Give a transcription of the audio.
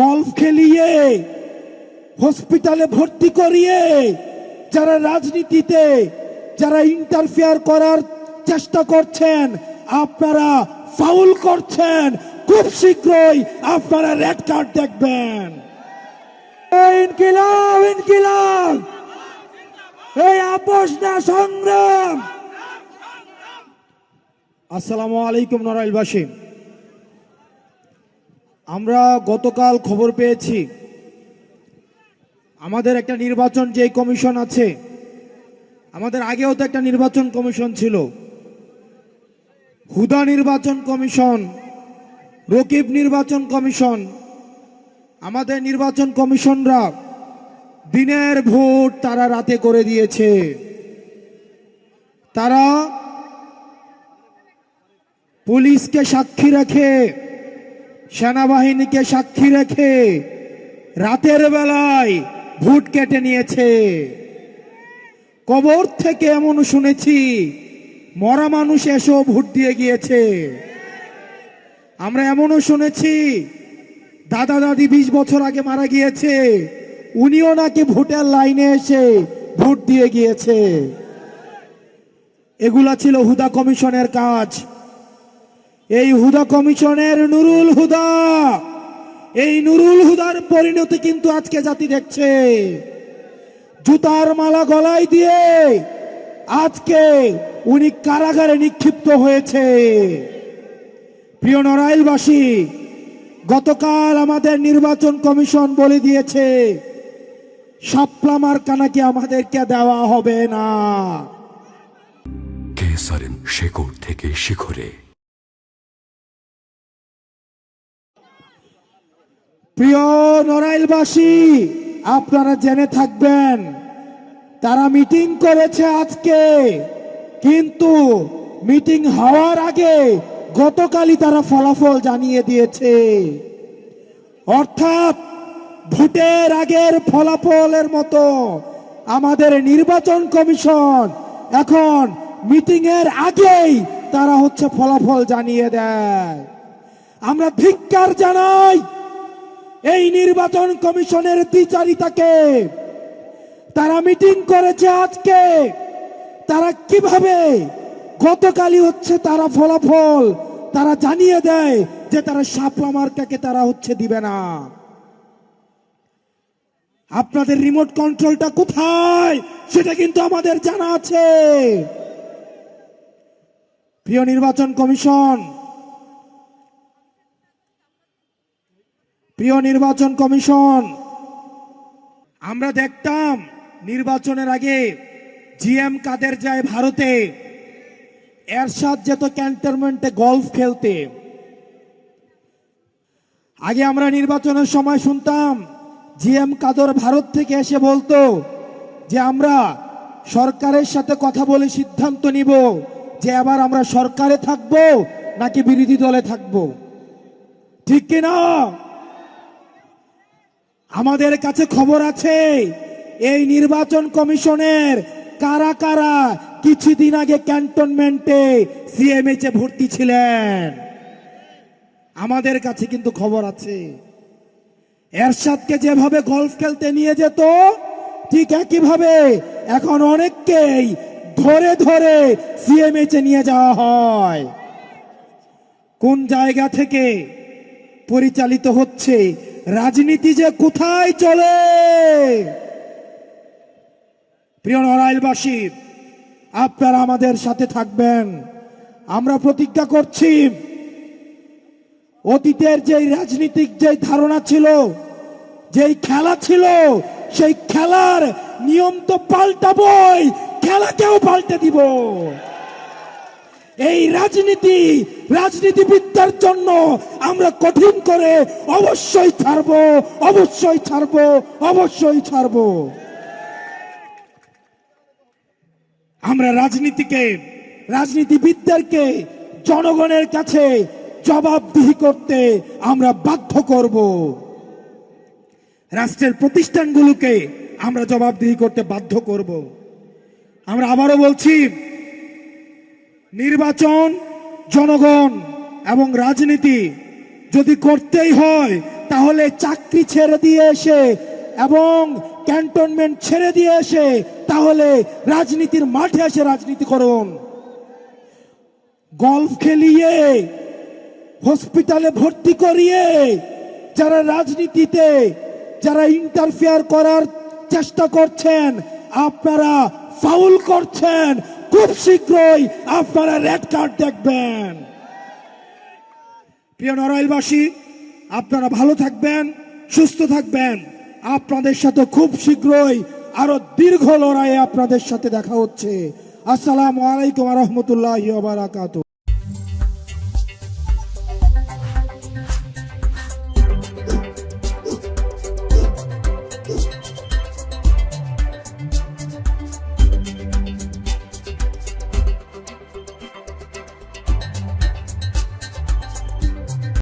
Golf খেলিয়ে, হসপিটালে ভর্তি করিয়ে, যারা রাজনীতিতে, যারা ইন্টারফেয়ার করার চেষ্টা করছেন, আপনারা ফাউল করছেন। খুব শীঘ্রই আপনারা রেড কার্ড দেখবেন। ইনকিলাব ইনকিলাব! এই আপোষ না সংগ্রাম! আসসালামু আলাইকুম নরাইলবাসী আমরা গতকাল খবর পেয়েছি। আমাদের একটা নির্বাচন যে কমিশন আছে, আমাদের আগেও তো একটা নির্বাচন কমিশন ছিল। হুদা নির্বাচন কমিশন, রকিব নির্বাচন কমিশন, আমাদের নির্বাচন কমিশনরা দিনের ভোট তারা রাতে করে দিয়েছে। তারা পুলিশকে সাক্ষী রেখে। সেনাবাহিনীকে সাক্ষী রেখে রাতের বেলায় ভোট কেটে নিয়েছে। কবর থেকে এমন শুনেছি, মরা মানুষ এসেও ভোট দিয়ে গিয়েছে। আমরা এমনও শুনেছি, দাদা দাদি বিশ বছর আগে মারা গিয়েছে, উনিও নাকি ভোটের লাইনে এসে ভোট দিয়ে গিয়েছে। এগুলা ছিল হুদা কমিশনের কাজ। এই হুদা কমিশনের নুরুল হুদা। এই নুরুল হুদার পরিণতি কিন্তু আজকে জাতি দেখছে। জুতার মালা গলায় দিয়ে আজকে উনি কারাগারে নিক্ষিপ্ত হয়েছে। প্রিয় নড়াইলবাসী, গতকাল আমাদের নির্বাচন কমিশন বলে দিয়েছে সাপলা কানাকে আমাদেরকে দেওয়া হবে না। কেসারেন শেকড় থেকে শিখরে প্রিয় নড়াইলবাসী, আপনারা জেনে থাকবেন, তারা মিটিং করেছে আজকে, কিন্তু মিটিং হওয়ার আগে গতকালই তারা ফলাফল জানিয়ে দিয়েছে। অর্থাৎ ভোটের আগের ফলাফলের মতো আমাদের নির্বাচন কমিশন এখন মিটিং এর আগেই তারা হচ্ছে ফলাফল জানিয়ে দেয়। আমরা ধিক্কার জানাই এই নির্বাচন কমিশনের দ্বিচারিতাকে তারা মিটিং করেছে আজকে। তারা কীভাবে গতকালই হচ্ছে তারা ফলাফল তারা জানিয়ে দেয় যে তারা শাপলা মার্কাকে তারা হচ্ছে দিবে না। আপনাদের রিমোট কন্ট্রোলটা কোথায়? সেটা কিন্তু আমাদের জানা আছে। প্রিয় নির্বাচন কমিশন প্রিয় নির্বাচন কমিশন, আমরা দেখতাম নির্বাচনের আগে জিএম কাদের যায় ভারতে, এরশাদ যেত ক্যান্টনমেন্টে গলফ খেলতে। আগে আমরা নির্বাচনের সময় শুনতাম জিএম কাদর ভারত থেকে এসে বলতো যে আমরা সরকারের সাথে কথা বলে সিদ্ধান্ত নিব যে এবার আমরা সরকারে থাকব নাকি বিরোধী দলে থাকব। ঠিক কিনা? আমাদের কাছে খবর আছে, এই নির্বাচন কমিশনের কারা কারা কিছুদিন আগে ক্যান্টনমেন্টে সিএমএইচ এ ভর্তি ছিলেন। আমাদের কাছে কিন্তু খবর আছে। এরশাদকে যেভাবে গলফ খেলতে নিয়ে যেত, ঠিক একইভাবে এখন অনেককেই ধরে ধরে সিএমএইচ এ নিয়ে যাওয়া হয়। কোন জায়গা থেকে পরিচালিত হচ্ছে রাজনীতি যে কোথায় চলে? প্রিয় নড়াইলবাসী, আপনারা আমাদের সাথে থাকবেন। আমরা প্রতিজ্ঞা করছি, অতীতের যেই রাজনীতিক যেই ধারণা ছিল, যেই খেলা ছিল, সেই খেলার নিয়ম তো পাল্টাবই, খেলাকেও পাল্টে দিব। এই রাজনীতি, রাজনীতিবিদদের জন্য আমরা কঠিন করে অবশ্যই ছাড়ব অবশ্যই ছাড়ব অবশ্যই ছাড়ব। আমরা রাজনীতিকে, রাজনীতিবিদদেরকে, জনগণের কাছে জবাবদিহি করতে আমরা বাধ্য করব। রাষ্ট্রের প্রতিষ্ঠানগুলোকে আমরা জবাবদিহি করতে বাধ্য করব। আমরা আবারও বলছি নির্বাচন, জনগণ এবং রাজনীতি যদি করতেই হয়, তাহলে চাকরি ছেড়ে দিয়ে এসে এবং ক্যান্টনমেন্ট ছেড়ে দিয়ে এসে তাহলে রাজনীতির মাঠে এসে রাজনীতি করুন। গল্ফ খেলিয়ে, হসপিটালে ভর্তি করিয়ে, যারা রাজনীতিতে, যারা ইন্টারফেয়ার করার চেষ্টা করছেন, আপনারা ফাউল করছেন খুব শীঘ্রই আপনারা রেড কার্ড দেখবেন। প্রিয় নড়াইলবাসী, আপনারা ভালো থাকবেন, সুস্থ থাকবেন। আপনাদের সাথে খুব শীঘ্রই আরও দীর্ঘ লড়াইয়ে আপনাদের সাথে দেখা হচ্ছে। আসসালামু আলাইকুম রহমতুল্লাহ বারাকাতু